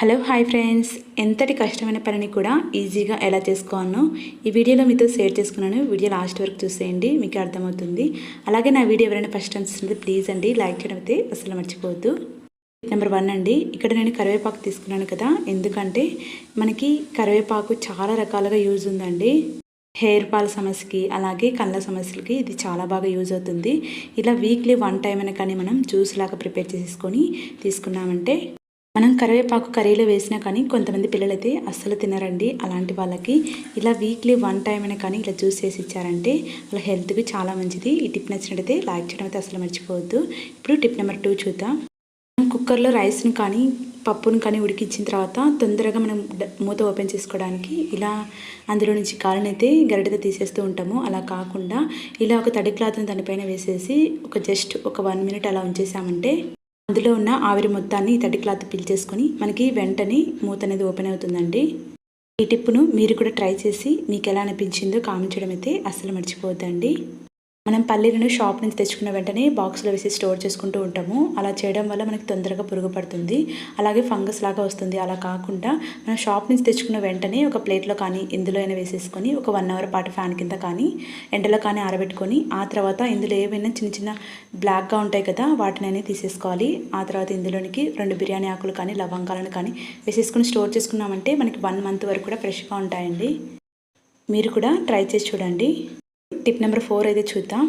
Hello hi friends. ఎంతటి కష్టమైన పనిని కూడా ఈజీగా ఎలా చేసుకోవాలో ఈ వీడియోలో మీతో షేర్ చేసుకున్నాను. వీడియో లాస్ట్ వరకు చూసేయండి మీకు అర్థమవుతుంది. అలాగే నా వీడియో ఎవరైనా ఫస్ట్ టైం ప్లీజ్ అండి లైక్ చేయడం అయితే అసలు మర్చిపోవద్దు. నెంబర్ వన్ అండి ఇక్కడ నేను కరివేపాకు తీసుకున్నాను కదా. ఎందుకంటే మనకి కరివేపాకు చాలా రకాలుగా యూజ్ ఉందండి. హెయిర్ ఫాల్ సమస్యకి అలాగే కళ్ళ సమస్యలకి ఇది చాలా బాగా యూజ్ అవుతుంది. ఇలా వీక్లీ వన్ టైం అయినా కానీ మనం జ్యూస్ లాగా ప్రిపేర్ చేసుకొని తీసుకున్నామంటే మనం కరివేపాకు కర్రీలో వేసినా కానీ కొంతమంది పిల్లలైతే అస్సలు తినరండి. అలాంటి వాళ్ళకి ఇలా వీక్లీ వన్ టైం అయినా కానీ ఇలా జ్యూస్ చేసి ఇచ్చారంటే వాళ్ళ హెల్త్కి చాలా మంచిది. ఈ టిప్ నచ్చినట్టయితే లైక్ చేయడం అయితే అసలు మర్చిపోవద్దు. ఇప్పుడు టిప్ నెంబర్ టూ చూద్దాం. కుక్కర్లో రైస్ని కానీ పప్పును కానీ ఉడికించిన తర్వాత తొందరగా మనం మూత ఓపెన్ చేసుకోవడానికి ఇలా అందులో నుంచి కాళ్ళని అయితే గరిటతో తీసేస్తూ ఉంటాము. అలా కాకుండా ఇలా ఒక తడి క్లాత్ని దానిపైన వేసేసి ఒక జస్ట్ ఒక వన్ మినిట్ అలా ఉంచేసామంటే అందులో ఉన్న ఆవిరి మొత్తాన్ని తడి క్లాత్ పిల్చేసుకొని మనకి వెంటనే మూత అనేది ఓపెన్ అవుతుందండి. ఈ టిప్పును మీరు కూడా ట్రై చేసి మీకు ఎలా అనిపించిందో కామెంట్ చేయడం అయితే అస్సలు మర్చిపోవద్దండి. మనం పల్లీలను షాప్ నుంచి తెచ్చుకున్న వెంటనే బాక్స్లో వేసి స్టోర్ చేసుకుంటూ ఉంటాము. అలా చేయడం వల్ల మనకి తొందరగా పురుగు పడుతుంది అలాగే ఫంగస్ లాగా వస్తుంది. అలా కాకుండా మనం షాప్ నుంచి తెచ్చుకున్న వెంటనే ఒక ప్లేట్లో కానీ ఇందులో అయినా వేసేసుకొని ఒక వన్ అవర్ పాటు ఫ్యాన్ కింద కానీ ఎండలో కానీ ఆరబెట్టుకొని ఆ తర్వాత ఇందులో ఏమైనా చిన్న చిన్న బ్లాక్గా ఉంటాయి కదా వాటిని తీసేసుకోవాలి. ఆ తర్వాత ఇందులోనికి రెండు బిర్యానీ ఆకులు కానీ లవంగాలను కానీ వేసేసుకొని స్టోర్ చేసుకున్నామంటే మనకి వన్ మంత్ వరకు కూడా ఫ్రెష్గా ఉంటాయండి. మీరు కూడా ట్రై చేసి చూడండి. టిప్ నెంబర్ ఫోర్ అయితే చూద్దాం.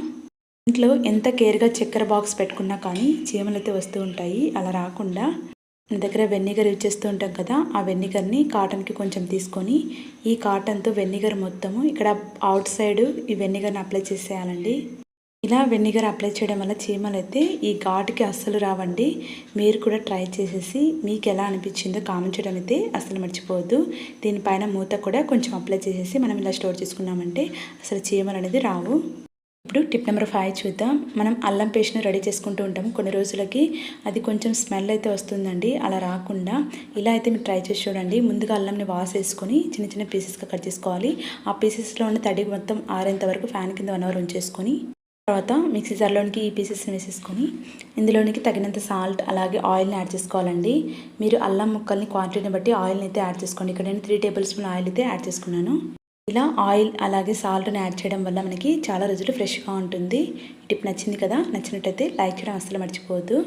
ఇంట్లో ఎంత కేర్గా చక్కెర బాక్స్ పెట్టుకున్నా కానీ చీమలు అయితే వస్తూ ఉంటాయి. అలా రాకుండా మన దగ్గర వెనిగర్ యూజ్ చేస్తూ ఉంటాం కదా ఆ వెనిగర్ని కాటన్కి కొంచెం తీసుకొని ఈ కాటన్తో వెన్నిగర్ మొత్తము ఇక్కడ అవుట్ సైడ్ ఈ వెన్నిగర్ని అప్లై చేసేయాలండి. ఇలా వెనిగర్ అప్లై చేయడం వల్ల చీమలు అయితే ఈ ఘాటుకి అస్సలు రావండి. మీరు కూడా ట్రై చేసేసి మీకు ఎలా అనిపించిందో కామెంట్ చేయడం అయితే అస్సలు మర్చిపోవద్దు. దీనిపైన మూత కూడా కొంచెం అప్లై చేసేసి మనం ఇలా స్టోర్ చేసుకున్నామంటే అసలు చీమలు అనేది రావు. ఇప్పుడు టిప్ నెంబర్ ఫైవ్ చూద్దాం. మనం అల్లం పేస్ట్ని రెడీ చేసుకుంటూ ఉంటాం కొన్ని రోజులకి. అది కొంచెం స్మెల్ అయితే వస్తుందండి. అలా రాకుండా ఇలా అయితే మీరు ట్రై చేసి చూడండి. ముందుగా అల్లంని వాష్ వేసుకొని చిన్న చిన్న పీసెస్గా కట్ చేసుకోవాలి. ఆ పీసెస్లో ఉన్న తడి మొత్తం ఆరేంత వరకు ఫ్యాన్ కింద వన్ అవర్ ఉంచేసుకొని తర్వాత మిక్సీ జార్లోనికి ఈ పీసెస్ని వేసేసుకొని ఇందులోనికి తగినంత సాల్ట్ అలాగే ఆయిల్ని యాడ్ చేసుకోవాలండి. మీరు అల్లం ముక్కల్ని క్వాంటిటీని బట్టి ఆయిల్ని అయితే యాడ్ చేసుకోండి. ఇక్కడ నేను త్రీ టేబుల్ స్పూన్ ఆయిల్ అయితే యాడ్ చేసుకున్నాను. ఇలా ఆయిల్ అలాగే సాల్ట్ని యాడ్ చేయడం వల్ల మనకి చాలా రోజులు ఫ్రెష్గా ఉంటుంది. ఈ టిప్ నచ్చింది కదా? నచ్చినట్టయితే లైక్ చేయడం అస్సలు మర్చిపోవద్దు.